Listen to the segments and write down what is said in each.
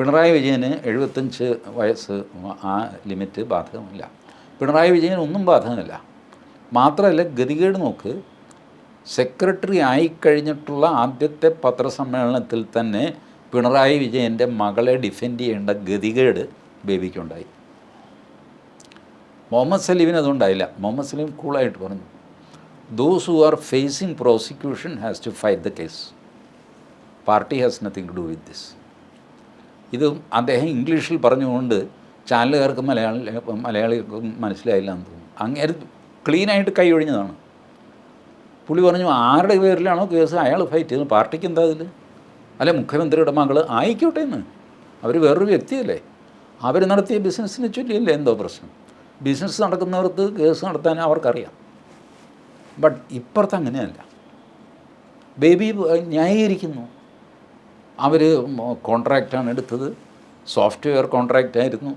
പിണറായി വിജയന് എഴുപത്തഞ്ച് വയസ്സ് ആ ലിമിറ്റ് ബാധകമില്ല. പിണറായി വിജയൻ ഒന്നും ബാധകമല്ല. മാത്രമല്ല ഗതികേട് നോക്ക്. സെക്രട്ടറി ആയിക്കഴിഞ്ഞിട്ടുള്ള ആദ്യത്തെ പത്രസമ്മേളനത്തിൽ തന്നെ പിണറായി വിജയന്റെ മകളെ ഡിഫെൻഡ് ചെയ്യേണ്ട ഗതികേട് ബേബിക്കുണ്ടായി. മുഹമ്മദ് സലീമിന് അതുണ്ടായില്ല. മുഹമ്മദ് സലീം കൂളായിട്ട് പറഞ്ഞു. Those who are facing prosecution has to fight the case party has nothing to do with this ഇതും അദ്ദേഹം ഇംഗ്ലീഷിൽ പറഞ്ഞുകൊണ്ട് ചാനലുകാർക്ക് മലയാളി മലയാളികൾക്കും മനസ്സിലായില്ല എന്ന് തോന്നുന്നു. അങ്ങനെ ക്ലീനായിട്ട് കൈ ഒഴിഞ്ഞതാണ്. പുള്ളി പറഞ്ഞു ആരുടെ പേരിലാണോ കേസ്? അയാൾ ഫൈറ്റ് ചെയ്യുന്നത്. പാർട്ടിക്ക് എന്താ അതിൽ അല്ലെ മുഖ്യമന്ത്രിയുടെ മകൾ ആയിക്കോട്ടെ എന്ന്. അവർ വേറൊരു വ്യക്തിയല്ലേ. അവർ നടത്തിയ ബിസിനസ്സിനെ ചൊല്ലിയല്ലേ എന്തോ പ്രശ്നം. ബിസിനസ് നടക്കുന്നവർക്ക് കേസ് നടത്താൻ അവർക്കറിയാം. ബട്ട് ഇപ്പുറത്ത് അങ്ങനെയല്ല. ബേബി ന്യായീകരിക്കുന്നു. അവർ കോൺട്രാക്റ്റാണ് എടുത്തത്. സോഫ്റ്റ്വെയർ കോൺട്രാക്റ്റ് ആയിരുന്നു.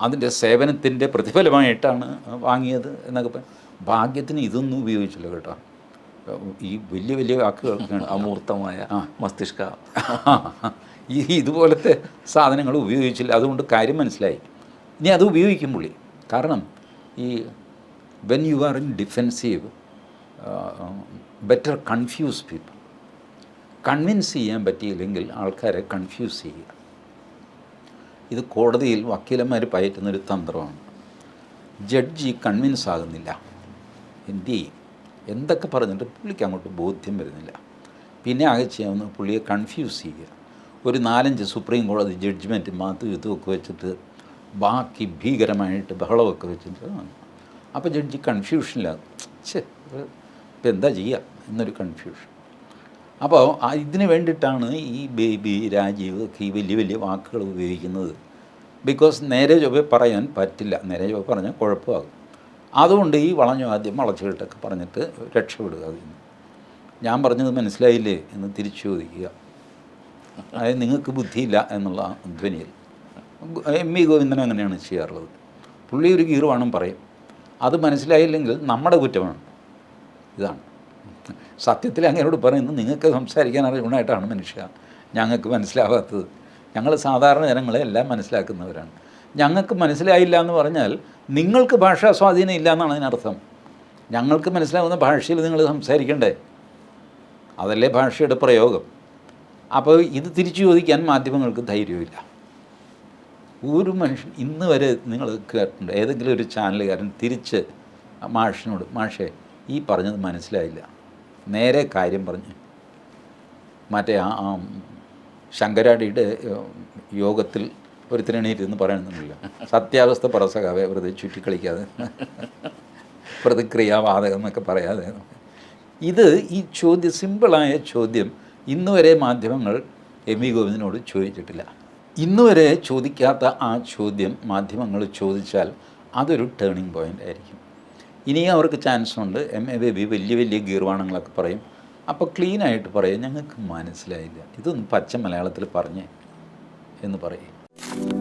അതിന്റെ സേവനത്തിന്റെ പ്രതിഫലമായിട്ടാണ് വാങ്ങിയത് എന്നൊക്കെ ഭാഗ്യത്തിന് ഇതൊന്നും ഉപയോഗിച്ചില്ല കേട്ടോ. ഈ വലിയ വലിയ വാക്കുകൾ അമൂർത്തമായ മസ്തിഷ്ക. ഈ ഇതുപോലത്തെ സാധനങ്ങൾ ഉപയോഗിച്ചില്ല. അതുകൊണ്ട് കാര്യം മനസ്സിലായി. ഇനി അത് ഉപയോഗിക്കും പുള്ളി. കാരണം ഈ when you are in defensive better confuse people convince ചെയ്യാൻ പറ്റിയില്ലെങ്കിൽ ആൾക്കാരെ കൺഫ്യൂസ് ചെയ്യുക. ഇത് കോടതിയിൽ വക്കീലന്മാർ പയറ്റുന്നൊരു തന്ത്രമാണ്. ജഡ്ജി കൺവിൻസ് ആകുന്നില്ല. എന്തു ചെയ്യും? എന്തൊക്കെ പറഞ്ഞിട്ട് പുള്ളിക്ക് അങ്ങോട്ട് ബോധ്യം വരുന്നില്ല. പിന്നെ ആകെ ചെയ്യാവുന്ന പുള്ളിയെ കൺഫ്യൂസ് ചെയ്യുക. ഒരു നാലഞ്ച് സുപ്രീം കോടതി ജഡ്ജ്മെന്റ് മാത്തും ഇതുമൊക്കെ വെച്ചിട്ട് ബാക്കി ഭീകരമായിട്ട് ബഹളമൊക്കെ വെച്ചിട്ട് അപ്പോൾ ജഡ്ജി കൺഫ്യൂഷനിലാകും. ഛേ ഇപ്പം എന്താ ചെയ്യുക എന്നൊരു കൺഫ്യൂഷൻ. അപ്പോൾ ഇതിന് വേണ്ടിയിട്ടാണ് ഈ ബേബി രാജീവ് ഒക്കെ ഈ വലിയ വലിയ വാക്കുകൾ ഉപയോഗിക്കുന്നത്. ബിക്കോസ് നേരെ ചൊവ്വ പറയാൻ പറ്റില്ല. നേരെ ചൊവ്വ പറഞ്ഞാൽ കുഴപ്പമാകും. അതുകൊണ്ട് ഈ വളഞ്ഞു ആദ്യം വളച്ചുകെട്ടൊക്കെ പറഞ്ഞിട്ട് രക്ഷപ്പെടുക അതിൽ ഞാൻ പറഞ്ഞത് മനസ്സിലായില്ലേ എന്ന് തിരിച്ചു ചോദിക്കുക. അതായത് നിങ്ങൾക്ക് ബുദ്ധിയില്ല എന്നുള്ള ധ്വനിയിൽ. എം വി ഗോവിന്ദൻ അങ്ങനെയാണ് ചെയ്യാറുള്ളത്. പുള്ളി ഒരു ഗീറുവാണം പറയും. അത് മനസ്സിലായില്ലെങ്കിൽ നമ്മുടെ കുറ്റമാണ്. ഇതാണ്. സത്യത്തിൽ അങ്ങനോട് പറയുന്നു നിങ്ങൾക്ക് സംസാരിക്കാൻ അറിയണമായിട്ടാണ് മനുഷ്യ. ഞങ്ങൾക്ക് മനസ്സിലാവാത്തത്. ഞങ്ങൾ സാധാരണ ജനങ്ങളെ എല്ലാം മനസ്സിലാക്കുന്നവരാണ്. ഞങ്ങൾക്ക് മനസ്സിലായില്ല എന്ന് പറഞ്ഞാൽ നിങ്ങൾക്ക് ഭാഷാ സ്വാധീനം ഇല്ല എന്നാണ് അതിനർത്ഥം. ഞങ്ങൾക്ക് മനസ്സിലാവുന്ന ഭാഷയിൽ നിങ്ങൾ സംസാരിക്കണ്ടേ? അതല്ലേ ഭാഷയുടെ പ്രയോഗം. അപ്പോൾ ഇത് തിരിച്ചു ചോദിക്കാൻ മാധ്യമങ്ങൾക്ക് ധൈര്യമില്ല. ഒരു മനുഷ്യൻ ഇന്ന് വരെ നിങ്ങൾ കേട്ടിട്ടുണ്ട് ഏതെങ്കിലും ഒരു ചാനലുകാരൻ തിരിച്ച് മാഷിനോട് മാഷേ ഈ പറഞ്ഞത് മനസ്സിലായില്ല. നേരെ കാര്യം പറഞ്ഞു. മറ്റേ ആ ശങ്കരാടിയുടെ ഒരു യോഗത്തിൽ ഒരുത്തരണീരുന്ന് പറയണമെന്നില്ല. സത്യാവസ്ഥ പറസകാവെ വെറുതെ ചുറ്റിക്കളിക്കാതെ. പ്രതിക്രിയാവാതകം എന്നൊക്കെ പറയാതെ. ഇത് ഈ ചോദ്യം സിമ്പിളായ ചോദ്യം ഇന്നുവരെ മാധ്യമങ്ങൾ എം വി ഗോവിന്ദനോട് ചോദിച്ചിട്ടില്ല. ഇന്നുവരെ ചോദിക്കാത്ത ആ ചോദ്യം മാധ്യമങ്ങൾ ചോദിച്ചാൽ അതൊരു ടേണിംഗ് പോയിന്റ് ആയിരിക്കും. ഇനിയും അവർക്ക് ചാൻസ് ഉണ്ട്. എം എ ബേബി വലിയ വലിയ ഗീർവാണങ്ങളൊക്കെ പറയും. അപ്പോൾ ക്ലീനായിട്ട് പറയും. ഞങ്ങൾക്ക് മനസ്സിലായില്ല. ഇതൊന്ന് പച്ച മലയാളത്തിൽ പറഞ്ഞേ എന്ന് പറയും.